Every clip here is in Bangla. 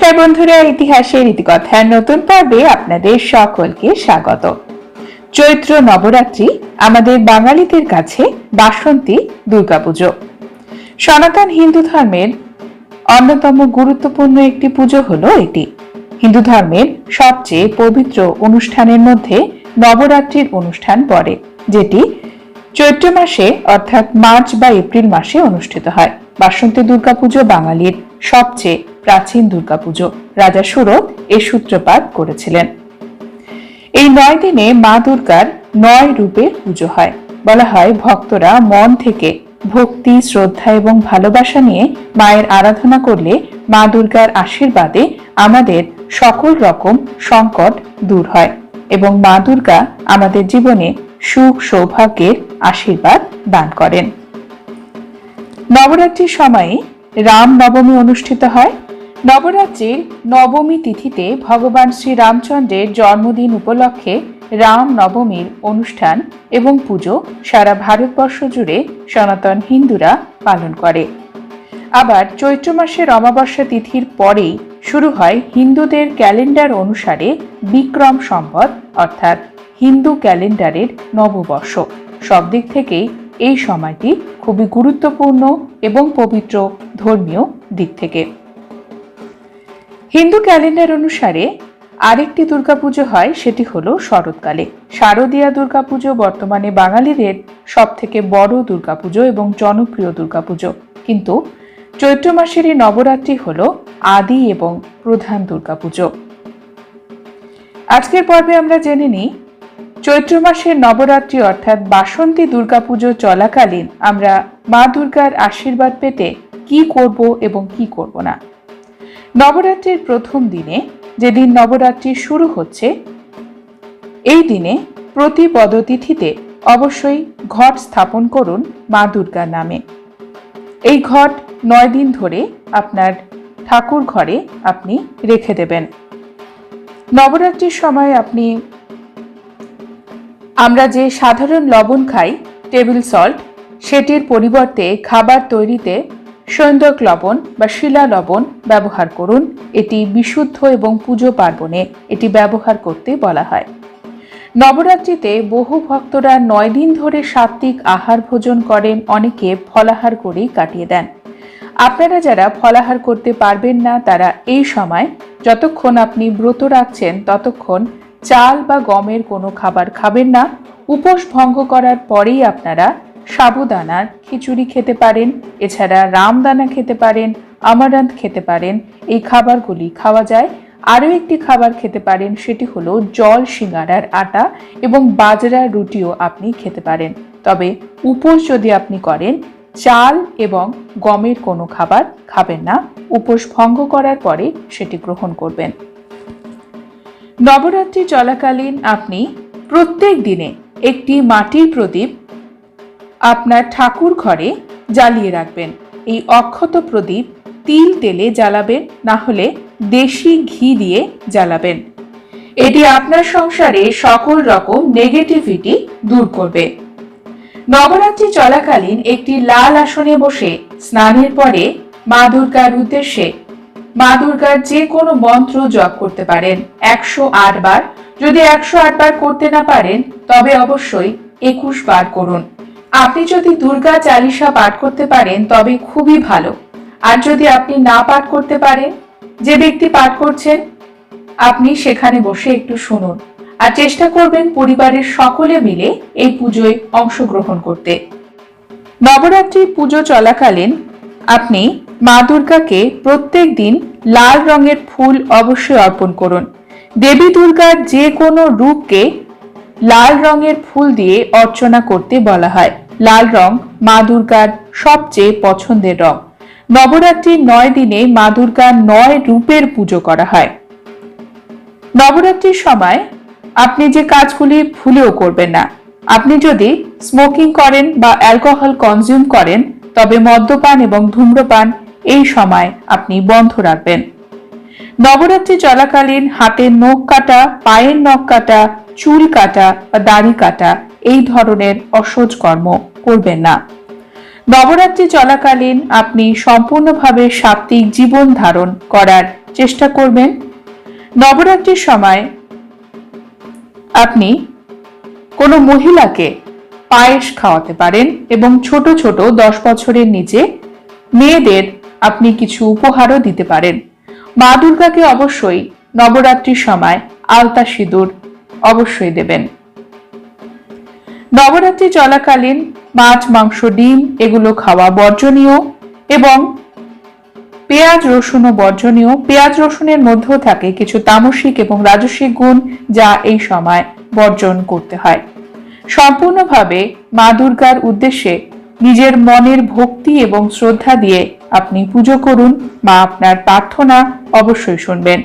নমস্কার বন্ধুরা, ইতিহাসের ইতিকথার নতুন পর্বে আপনাদের সকলকে স্বাগত। চৈত্র নবরাত্রি আমাদের বাঙালিদের কাছে বাসন্তী দুর্গাপুজো। সনাতন হিন্দু ধর্মের অন্যতম গুরুত্বপূর্ণ একটি পুজো হল এটি। হিন্দু ধর্মের সবচেয়ে পবিত্র অনুষ্ঠানের মধ্যে নবরাত্রির অনুষ্ঠান পড়ে, যেটি চৈত্র মাসে অর্থাৎ মার্চ বা এপ্রিল মাসে অনুষ্ঠিত হয়। বাসন্তী দুর্গাপুজো বাঙালির সবচেয়ে প্রাচীন দুর্গাপুজো। রাজা সুরত এর সূত্রপাত করেছিলেন। এই নয় দিনে মা দুর্গার নয় রূপের পুজো হয়। বলা হয় ভক্তরা মন থেকে ভক্তি, শ্রদ্ধা এবং ভালোবাসা নিয়ে মায়ের আরাধনা করলে মা দুর্গার আশীর্বাদে আমাদের সকল রকম সংকট দূর হয় এবং মা দুর্গা আমাদের জীবনে সুখ, সৌভাগ্যের আশীর্বাদ দান করেন। নবরাত্রির সময়ে রাম নবমী অনুষ্ঠিত হয়। নবরাত্রির নবমী তিথিতে ভগবান শ্রীরামচন্দ্রের জন্মদিন উপলক্ষে রাম নবমীর অনুষ্ঠান এবং পুজো সারা ভারতবর্ষ জুড়ে সনাতন হিন্দুরা পালন করে। আবার চৈত্র মাসের অমাবস্যা তিথির পরেই শুরু হয় হিন্দুদের ক্যালেন্ডার অনুসারে বিক্রম সম্বত অর্থাৎ হিন্দু ক্যালেন্ডারের নববর্ষ। সব দিক থেকেই এই সময়টি খুবই গুরুত্বপূর্ণ এবং পবিত্র ধর্মীয় দিক থেকে। হিন্দু ক্যালেন্ডার অনুসারে আরেকটি দুর্গাপুজো হয়, সেটি হলো শরৎকালে। শারদীয়া দুর্গাপুজো বর্তমানে বাঙালিদের সব থেকে বড় দুর্গাপুজো এবং জনপ্রিয় দুর্গাপুজো। কিন্তু চৈত্র মাসের এই নবরাত্রি হল আদি এবং প্রধান দুর্গাপুজো। আজকের পর্বে আমরা জেনে নিই, চৈত্র মাসের নবরাত্রি অর্থাৎ বাসন্তী দুর্গাপুজো চলাকালীন আমরা মা দুর্গার আশীর্বাদ পেতে কি করব এবং কি করব না। নবরাত্রির প্রথম দিনে যেদিন নবরাত্রি শুরু হচ্ছে, এই দিনে প্রতি পদতিথিতে অবশ্যই ঘট স্থাপন করুন মা দুর্গার নামে। এই ঘট নয় দিন ধরে আপনার ঠাকুর ঘরে আপনি রেখে দেবেন। নবরাত্রির সময় আপনি, আমরা যে সাধারণ লবণ খাই, টেবিল সল্ট, সেটির পরিবর্তে খাবার তৈরিতে সৈন্দক লবণ বা শিলা লবণ ব্যবহার করুন। এটি বিশুদ্ধ এবং পুজো পার্বণে এটি ব্যবহার করতে বলা হয়। নবরাত্রিতে বহু ভক্তরা নয় দিন ধরে সাত্ত্বিক আহার ভোজন করেন, অনেকে ফলাহার করেই কাটিয়ে দেন। আপনারা যারা ফলাহার করতে পারবেন না, তারা এই সময় যতক্ষণ আপনি ব্রত রাখছেন, ততক্ষণ চাল বা গমের কোনো খাবার খাবেন না। উপোস ভঙ্গ করার পরেই আপনারা সাবুদানার খিচুড়ি খেতে পারেন, এছাড়া রামদানা খেতে পারেন আমারান্ত খেতে পারেন, এই খাবারগুলি খাওয়া যায়। আরও একটি খাবার খেতে পারেন, সেটি হলো জল সিঙ্গারার আটা এবং বাজরা রুটিও আপনি খেতে পারেন। তবে উপোস যদি আপনি করেন, চাল এবং গমের কোনো খাবার খাবেন না। উপোস ভঙ্গ করার পরে সেটি গ্রহণ করবেন। নবরাত্রি চলাকালীন আপনি প্রত্যেক দিনে একটি মাটির প্রদীপ আপনার ঠাকুর ঘরে জ্বালিয়ে রাখবেন। এই অক্ষত প্রদীপ তিল তেলে জ্বালাবেন, না হলে দেশি ঘি দিয়ে জ্বালাবেন। এটি আপনার সংসারে সকল রকম নেগেটিভিটি দূর করবে। নবরাত্রি চলাকালীন একটি লাল আসনে বসে স্নানের পরে মা দুর্গার উদ্দেশ্যে মা দুর্গার যে কোনো মন্ত্র জপ করতে পারেন। একশো আট বার। যদি একশো আট বার করতে না পারেন, তবে অবশ্যই একুশ বার করুন। আপনি যদি দুর্গা চালিসা পাঠ করতে পারেন, তবে খুবই ভালো। আর যদি আপনি না পাঠ করতে পারেন, যে ব্যক্তি পাঠ করছেন আপনি সেখানে বসে একটু শুনুন। আর চেষ্টা করবেন পরিবারের সকলে মিলে এই পুজোয় অংশগ্রহণ করতে। নবরাত্রি পুজো চলাকালীন আপনি মা দুর্গাকে প্রত্যেক দিন লাল রঙের ফুল অবশ্যই অর্পণ করুন। দেবী দুর্গার যে কোনো রূপকে লাল রঙের ফুল দিয়ে অর্চনা করতে বলা হয়। লাল রং মা দুর্গার সবচেয়ে পছন্দের রং। নবরাত্রির নয় দিনে মা দুর্গার নয় রূপের পুজো করা হয়। নবরাত্রির সময় আপনি যে কাজগুলি ভুলেও করবেন না। আপনি যদি স্মোকিং করেন বা অ্যালকোহল কনজিউম করেন, তবে মদ্যপান এবং ধূম্রপান এই সময় আপনি বন্ধ রাখবেন। নবরাত্রি চলাকালীন হাতের নখ কাটা, পায়ের নখ কাটা চুল কাটা বা দাড়ি কাটা এই ধরনের অসহজ কর্ম করবেন না। নবরাত্রি চলাকালীন আপনি সম্পূর্ণভাবে সাত্ত্বিক জীবন ধারণ করার চেষ্টা করবেন। নবরাত্রির সময় আপনি কোনো মহিলাকে পায়েস খাওয়াতে পারেন এবং ছোট ছোট দশ বছরের নিচে মেয়েদের আপনি কিছু উপহারও দিতে পারেন। মা দুর্গাকে অবশ্যই নবরাত্রির সময় আলতা সিঁদুর অবশ্যই দেবেন। নবরাত্রি চলাকালীন মাছ, মাংস, ডিম এগুলো খাওয়া বর্জনীয় এবং পেঁয়াজ, রসুনও বর্জনীয়। পেঁয়াজ, রসুনের মধ্যেও থাকে কিছু তামসিক এবং রাজসিক গুণ যা এই সময় বর্জন করতে হয়। সম্পূর্ণভাবে মা দুর্গার উদ্দেশ্যে নিজের মনের ভক্তি এবং শ্রদ্ধা দিয়ে আপনি পুজো করুন। মা আপনার প্রার্থনা অবশ্যই শুনবেন।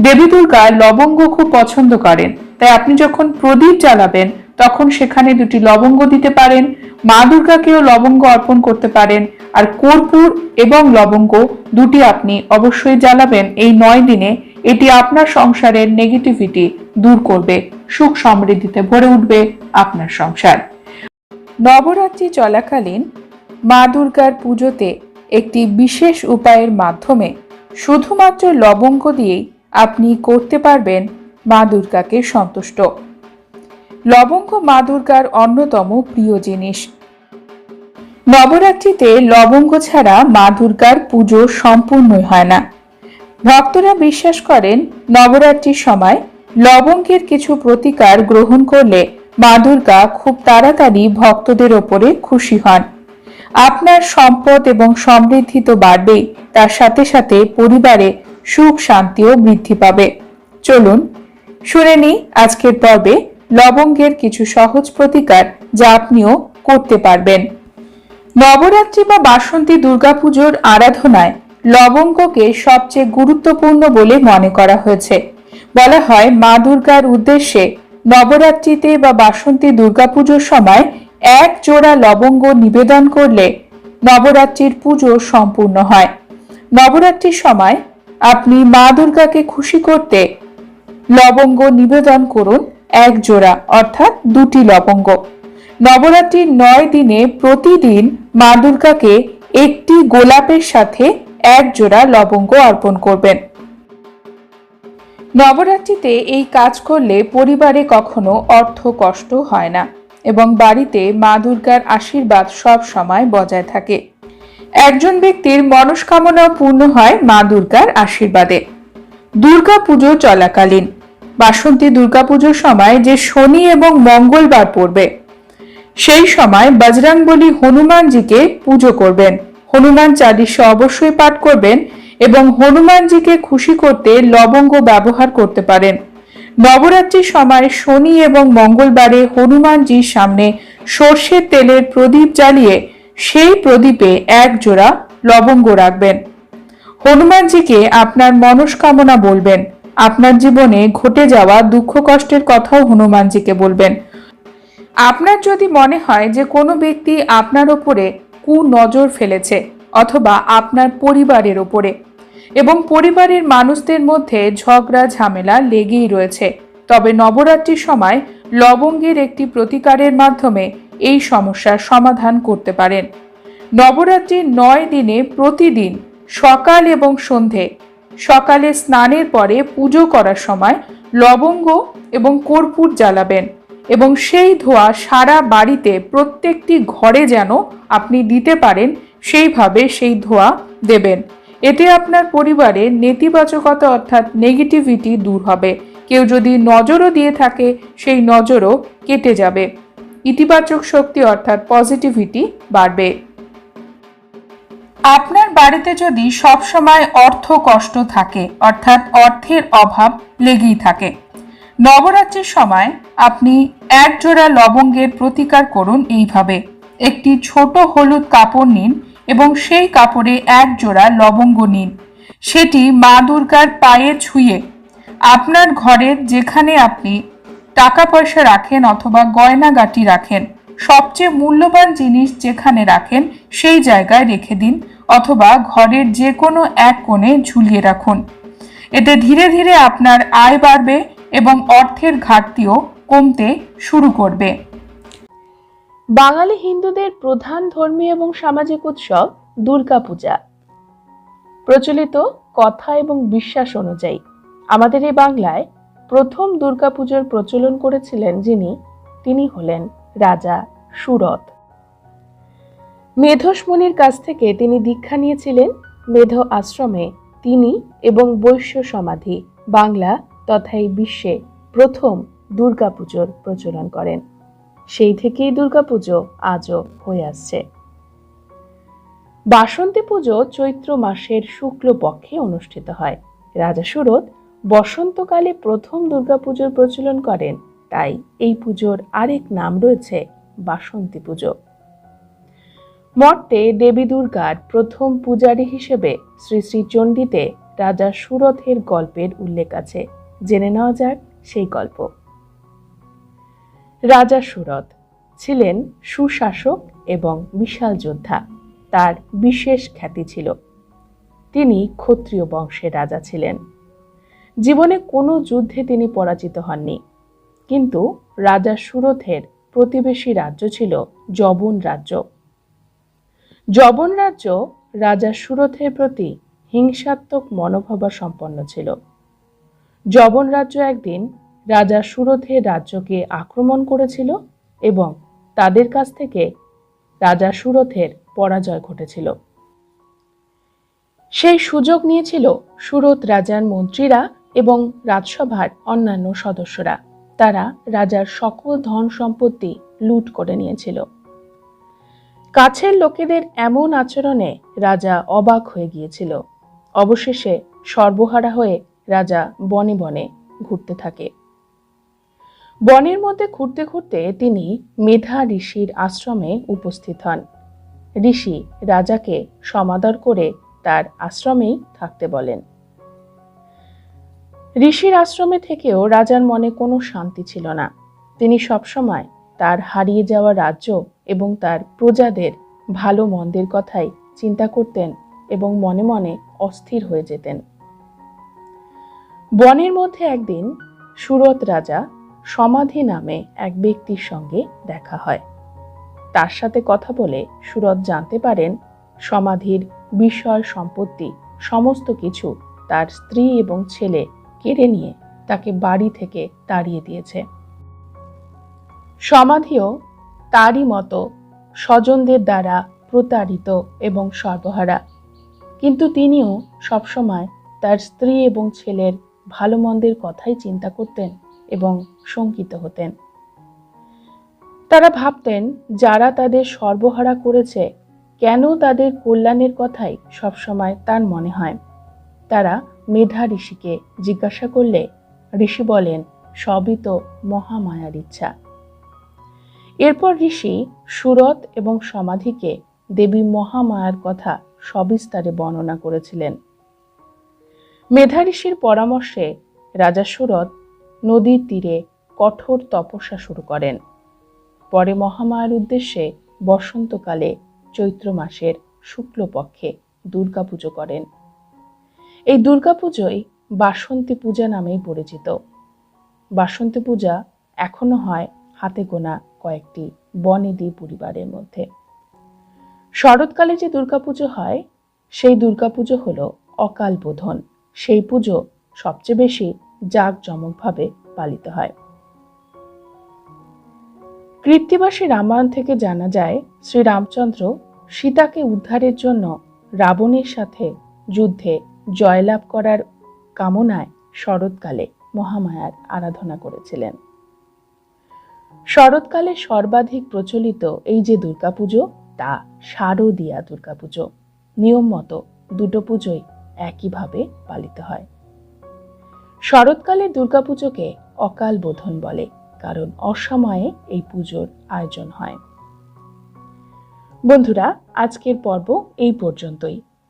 দেবী দুর্গা লবঙ্গ খুব পছন্দ করেন। তাই আপনি যখন প্রদীপ জ্বালাবেন, তখন সেখানে দুটি লবঙ্গ দিতে পারেন, মা দুর্গাকেও লবঙ্গ অর্পণ করতে পারেন, আর কর্পূর এবং লবঙ্গ দুটি আপনি অবশ্যই জ্বালাবেন এই নয় দিনে। এটি আপনার সংসারের নেগেটিভিটি দূর করবে, সুখ সমৃদ্ধিতে ভরে উঠবে আপনার সংসার। নবরাত্রি চলাকালীন মা দুর্গার পুজোতে একটি বিশেষ উপায়ের মাধ্যমে শুধুমাত্র লবঙ্গ দিয়েই আপনি করতে পারবেন মা দুর্গাকে সন্তুষ্ট। লবঙ্গ মা দুর্গার অন্যতম প্রিয় জিনিস। নবরাত্রিতে লবঙ্গ ছাড়া মা দুর্গার পুজো সম্পূর্ণই হয় না। ভক্তরা বিশ্বাস করেন, নবরাত্রির সময় লবঙ্গের কিছু প্রতিকার গ্রহণ করলে মা দুর্গা খুব তাড়াতাড়ি ভক্তদের ওপরে খুশি হন। আপনার সম্পদ এবং সমৃদ্ধি তো বাড়বেই, তার সাথে সাথে পরিবারে সুখ শান্তিও বৃদ্ধি পাবে। চলুন শুনে নিই আজকের পর্বে লবঙ্গের কিছু সহজ প্রতিকার যা আপনিও করতে পারবেন। নবরাত্রি বা বাসন্তী দুর্গাপুজোর আরাধনায় লবঙ্গকে সবচেয়ে গুরুত্বপূর্ণ বলে মনে করা হয়েছে। বলা হয়, মা দুর্গার উদ্দেশ্যে নবরাত্রিতে বা বাসন্তী দুর্গাপুজোর সময় এক জোড়া লবঙ্গ নিবেদন করলে নবরাত্রির পুজো সম্পূর্ণ হয়। নবরাত্রির সময় আপনি মা দুর্গাকে খুশি করতে লবঙ্গ নিবেদন করুন এক জোড়া, অর্থাৎ দুটি লবঙ্গ। নবরাত্রির নয় দিনে প্রতিদিন মা দুর্গাকে একটি গোলাপের সাথে এক জোড়া লবঙ্গ অর্পণ করবেন। নবরাত্রিতে এই কাজ করলে পরিবারে কখনো অর্থ কষ্ট হয় না এবং বাড়িতে মা দুর্গার আশীর্বাদ সব সময় বজায় থাকে। একজন ব্যক্তির মনস্কামনা পূর্ণ হয় মা দুর্গার আশীর্বাদে। দুর্গা পুজো চলাকালীন। বাসন্তী দুর্গাপুজোর সময় যে শনি এবং মঙ্গলবার পড়বে, সেই সময় বজরংবলী হনুমানজিকে পুজো করবেন। হনুমান চালিশা অবশ্যই পাঠ করবেন এবং হনুমানজিকে খুশি করতে লবঙ্গ ব্যবহার করতে পারেন। নবরাত্রির সময় শনি এবং মঙ্গলবারে হনুমানজির সামনে সর্ষের তেলের প্রদীপ জ্বালিয়ে সেই প্রদীপে এক জোড়া লবঙ্গ রাখবেন। হনুমানজিকে আপনার মনস্কামনা বলবেন। আপনার জীবনে ঘটে যাওয়া দুঃখ কষ্টের কথাও হনুমানজিকে বলবেন। আপনার যদি মনে হয় যে কোনো ব্যক্তি আপনার ওপরে কু নজর ফেলেছে অথবা আপনার পরিবারের ওপরে এবং পরিবারের মানুষদের মধ্যে ঝগড়া, ঝামেলা লেগেই রয়েছে, তবে নবরাত্রির সময় লবঙ্গের একটি প্রতিকারের মাধ্যমে এই সমস্যার সমাধান করতে পারেন। নবরাত্রির নয় দিনে প্রতিদিন সকাল এবং সন্ধে। সকালে স্নানের পরে পুজো করার সময় লবঙ্গ এবং কর্পূর জ্বালাবেন এবং সেই ধোয়া সারা বাড়িতে প্রত্যেকটি ঘরে যেন আপনি দিতে পারেন, সেইভাবে সেই ধোয়া দেবেন। এতে আপনার পরিবারে নেতিবাচকতা অর্থাৎ নেগেটিভিটি দূর হবে। কেউ যদি নজরও দিয়ে থাকে, সেই নজরও কেটে যাবে। ইতিবাচক শক্তি অর্থাৎ পজিটিভিটি বাড়বে। আপনার বাড়িতে যদি সব সময় অর্থ কষ্ট থাকে, অর্থাৎ অর্থের অভাব লেগেই থাকে, নবরাত্রির সময় আপনি এক জোড়া লবঙ্গের প্রতিকার করুন এইভাবে। একটি ছোট হলুদ কাপড় নিন এবং সেই কাপড়ে এক জোড়া লবঙ্গ নিন। সেটি মা দুর্গার পায়ে ছুঁয়ে আপনার ঘরের যেখানে আপনি টাকা পয়সা রাখেন অথবা গয়নাগাটি রাখেন সবচেয়ে মূল্যবান জিনিস যেখানে রাখেন, সেই জায়গায় রেখে দিন, অথবা ঘরের যে কোনো এক কোণে ঝুলিয়ে রাখুন। এতে ধীরে ধীরে আপনার আয় বাড়বে এবং অর্থের ঘাটতিও কমতে শুরু করবে। বাঙালি হিন্দুদের প্রধান ধর্মীয় এবং সামাজিক উৎসব দুর্গাপূজা। প্রচলিত কথা এবং বিশ্বাস অনুযায়ী আমাদের এই বাংলায় প্রথম দুর্গাপুজোর প্রচলন করেছিলেন যিনি, তিনি হলেন রাজা সুরত মেধসমণির কাছ থেকে তিনি দীক্ষা নিয়েছিলেন। মেধ আশ্রমে তিনি এবং বৈশ্য সমাধি, বাংলা তথা এই বিশ্বে প্রথম দুর্গাপুজোর প্রচলন করেন। সেই থেকেই দুর্গাপুজো আজও হয়ে আসছে। বাসন্তী পুজো চৈত্র মাসের শুক্ল পক্ষে অনুষ্ঠিত হয়। রাজা সুরত বসন্তকালে প্রথম দুর্গাপুজোর প্রচলন করেন। তাই এই পুজোর আরেক নাম রয়েছে বাসন্তী পুজো। মর্তে দেবী দুর্গার প্রথম পূজারী হিসেবে শ্রী শ্রী চণ্ডীতে রাজা সুরথের গল্পের উল্লেখ আছে। জেনে নেওয়া যাক সেই গল্প। রাজা সুরথ ছিলেন সুশাসক এবং বিশাল যোদ্ধা। তার বিশেষ খ্যাতি ছিল। তিনি ক্ষত্রিয় বংশের রাজা ছিলেন। জীবনে কোনো যুদ্ধে তিনি পরাজিত হননি। কিন্তু রাজা সুরথের প্রতিবেশী রাজ্য ছিল জবন রাজ্য। জবন রাজ্য রাজা সুরথের প্রতি হিংসাত্মক মনোভাবা সম্পন্ন ছিল। জবন রাজ্য একদিন রাজা সুরথের রাজ্যকে আক্রমণ করেছিল এবং তাদের কাছ থেকে রাজা সুরথের পরাজয় ঘটেছিল। সেই সুযোগ নিয়েছিল সুরত রাজার মন্ত্রীরা এবং রাজসভার অন্যান্য সদস্যরা। তারা রাজার সকল ধন সম্পত্তি লুট করে নিয়েছিল। কাছের লোকেদের এমন আচরণে রাজা অবাক হয়ে গিয়েছিল। অবশেষে সর্বহারা হয়ে রাজা বনে বনে ঘুরতে থাকে। বনের মধ্যে ঘুরতে ঘুরতে তিনি মেধা ঋষির আশ্রমে উপস্থিত হন। ঋষি রাজাকে সমাদর করে তার আশ্রমেই থাকতে বলেন। ঋষির আশ্রমে থেকেও রাজার মনে কোনো শান্তি ছিল না। তিনি সবসময় তার হারিয়ে যাওয়া রাজ্য এবং তার প্রজাদের ভালো মন্দের কথাই চিন্তা করতেন এবং মনে মনে অস্থির হয়ে যেতেন। বনের মধ্যে একদিন সুরত রাজা সমাধি নামে এক ব্যক্তির সঙ্গে দেখা হয়। তার সাথে কথা বলে সুরত জানতে পারেন সমাধির বিষয় সম্পত্তি সমস্ত কিছু তার স্ত্রী এবং ছেলে কেড়ে নিয়ে তাকে বাড়ি থেকে তাড়িয়ে দিয়েছে। সমাধিও তারই মতো স্বজনদের দ্বারা প্রতারিত এবং সর্বহারা। কিন্তু তিনিও সবসময় তার স্ত্রী এবং ছেলের ভালো মন্দের কথাই চিন্তা করতেন এবং শঙ্কিত হতেন। তারা ভাবতেন, যারা তাদের সর্বহারা করেছে, কেন তাদের কল্যাণের কথাই সবসময় তার মনে হয়। তারা মেধা ঋষিকে জিজ্ঞাসা করলে ঋষি বলেন, সবই তো মহামায়ার ইচ্ছা। এরপর ঋষি সুরত এবং সমাধিকে দেবী মহামায়ার কথা সবিস্তারে বর্ণনা করেছিলেন। মেধা ঋষির পরামর্শে রাজা সুরত নদীর তীরে কঠোর তপস্যা শুরু করেন। পরে মহামায়ার উদ্দেশ্যে বসন্তকালে চৈত্র মাসের শুক্লপক্ষে দুর্গাপুজো করেন। এই দুর্গাপুজোই বাসন্তী পূজা নামেই পরিচিত। বাসন্তী পূজা এখনও হয় হাতে গোনা কয়েকটি বনেদি পরিবারের মধ্যে। শরৎকালে যে দুর্গাপুজো হয়, সেই দুর্গাপুজো হল অকাল বোধন। সেই পুজো সবচেয়ে বেশি জাঁকজমকভাবে পালিত হয়। কৃত্তিবাসী রামায়ণ থেকে জানা যায়, শ্রীরামচন্দ্র সীতাকে উদ্ধারের জন্য রাবণের সাথে যুদ্ধে জয়লাভ করার কামনায় শরৎকালে মহামায়ার আরাধনা করেছিলেন। শরৎকালে সর্বাধিক প্রচলিত এই যে দুর্গাপুজো, তা শারদীয়া দুর্গাপুজো। নিয়ম মতো দুটো পুজোই একইভাবে পালিত হয়। শরৎকালে দুর্গাপুজোকে অকাল বোধন বলে, কারণ অসময়ে এই পুজোর আয়োজন হয়। বন্ধুরা, আজকের পর্ব এই পর্যন্তই।